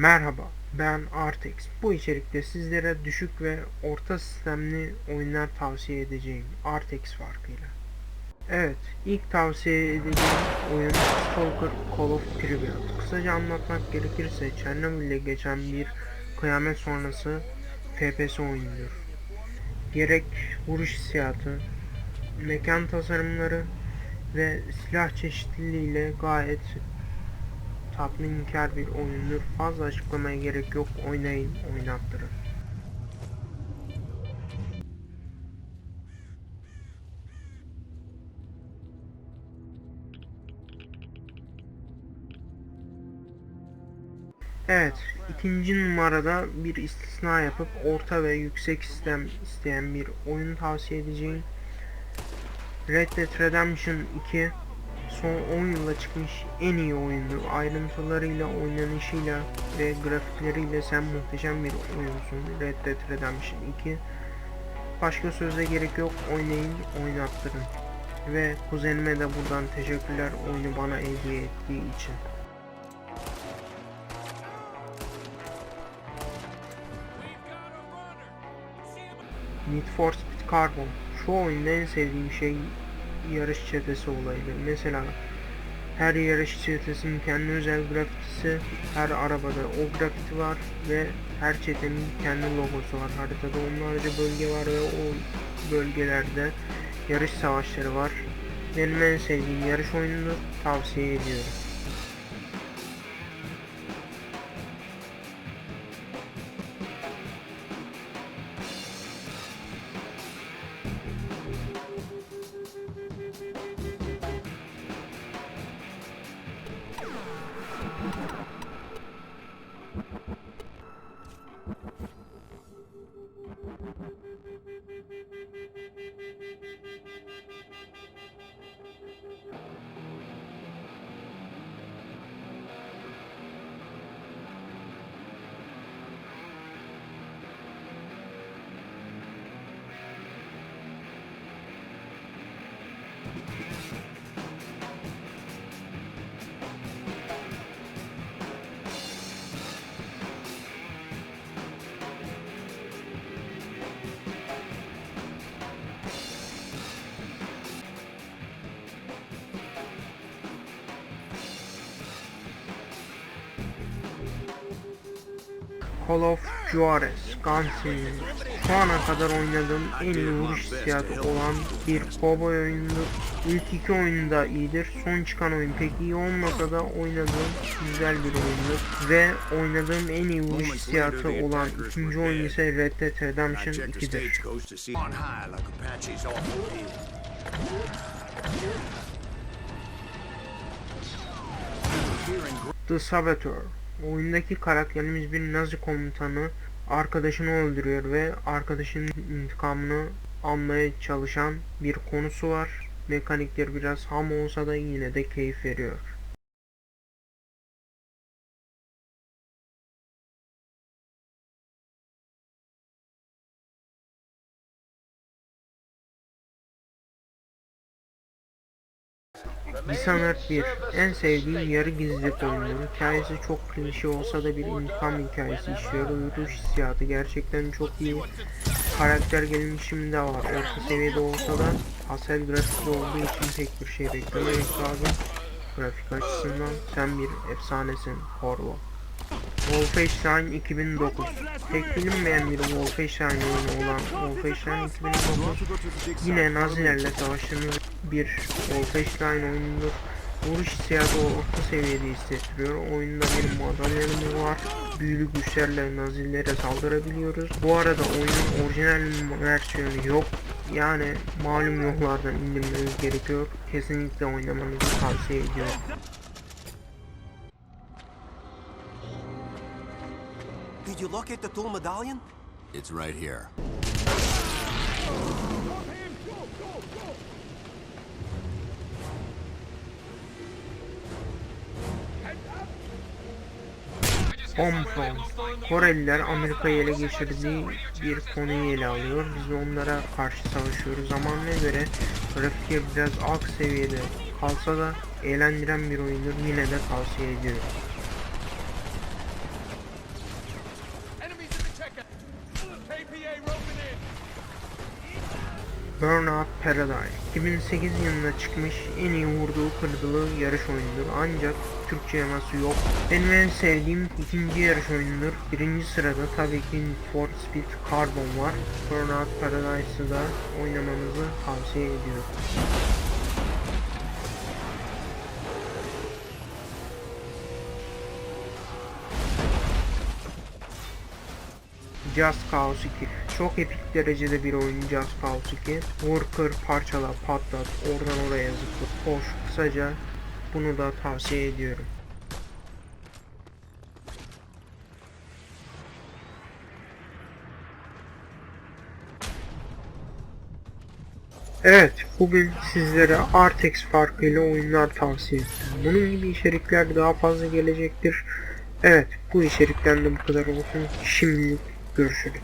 Merhaba, ben Artex. Bu içerikte sizlere düşük ve orta sistemli oyunlar tavsiye edeceğim. Artex farkıyla. Evet, ilk tavsiye edeceğim oyun Stalker Call of Pripyat. Kısaca anlatmak gerekirse Çernobil'de geçen bir kıyamet sonrası FPS oyunudur. Gerek vuruş hissiyatı, mekan tasarımları ve silah çeşitliliğiyle gayet tatminkar bir oyundur. Fazla açıklamaya gerek yok. Oynayın, oynattırın. Evet, ikinci numarada bir istisna yapıp orta ve yüksek sistem isteyen bir oyun tavsiye edeceğim. Red Dead Redemption 2 son 10 yılda çıkmış en iyi oyundur. Ayrıntılarıyla, oynanışıyla ve grafikleriyle sen muhteşem bir oyunsun. Red Dead Redemption 2. Başka söze gerek yok. Oynayın, oynattırın. Ve kuzenime de buradan teşekkürler oyunu bana hediye ettiği için. Need for Speed Carbon. Şu oyunda en sevdiğim şey yarış çetesi olayıdır. Mesela her yarış çetesinin kendi özel grafitisi, her arabada o grafiti var ve her çetenin kendi logosu var. Haritada onlarca bölge var ve o bölgelerde yarış savaşları var. Benim en sevdiğim yarış oyunudur. Tavsiye ediyorum. Thank you. Call of Juarez, Gunslinger. Şu ana kadar oynadığım en iyi vuruş hissiyatı olan bir cowboy oyunudur. İlk iki oyun da iyidir. Son çıkan oyun pek iyi olmasa da oynadığım güzel bir oyundur. Ve oynadığım en iyi vuruş hissiyatı olan ikinci oyun ise Red Dead Redemption 2'dir. goes to see on high like Apache's awful hill. The Saboteur. Oyundaki karakterimiz bir Nazi komutanı arkadaşını öldürüyor ve arkadaşının intikamını almaya çalışan bir konusu var. Mekanikler biraz ham olsa da yine de keyif veriyor. Dishonored 1 En sevdiğim yarı gizlilik oyunu. Hikayesi çok klişe olsa da bir intikam hikayesi işliyor. Uyutuş hissiyatı gerçekten çok iyi. Karakter gelişimi de var. Orta seviyede olsa da asel grafikli olduğu için pek bir şey beklememek lazım. Grafik açısından sen bir efsanesin Horvo. Wolfenstein 2009 Pek bilinmeyen bir Wolfenstein oyunu olan Wolfenstein 2009 Yine Nazilerle savaştığımız bir Wolfenstein oyunudur. Vuruş hissiyatı orta seviyede hissettiriyor. Oyunda bir madalyonum var. Büyülü güçlerle Nazilere saldırabiliyoruz. Bu arada oyunun orijinal versiyonu yok. Yani malum yollardan indirmeniz gerekiyor. Kesinlikle oynamanızı tavsiye ediyorum. Did you locate the tool medallion? It's right here. Homefront. Koreliler Amerika'yı ele geçirdiği bir konuyu ele alıyor. Biz de onlara karşı savaşıyoruz. Zamanına göre grafikleri biraz alt seviyede kalsa da eğlendiren bir oyundur. Yine de tavsiye ediyorum. Burnout Paradise 2008 yılında çıkmış en iyi vurduğu kırdığı yarış oyunudur ancak Türkçe yaması yok. Benim en sevdiğim ikinci yarış oyunudur. Birinci sırada tabii ki Need for Speed Carbon var. Burnout Paradise'ı da oynamanızı tavsiye ediyorum. Just Cause 2 Çok epik derecede bir oyun Just Cause 2 Vur kır parçala patlat oradan oraya zıpla koş kısaca bunu da tavsiye ediyorum. Evet, bugün sizlere Artex farkıyla oyunlar tavsiye ettim. Bunun gibi içerikler daha fazla gelecektir. Evet, bu içerikten de bu kadar olsun. Şimdilik görüşürüz.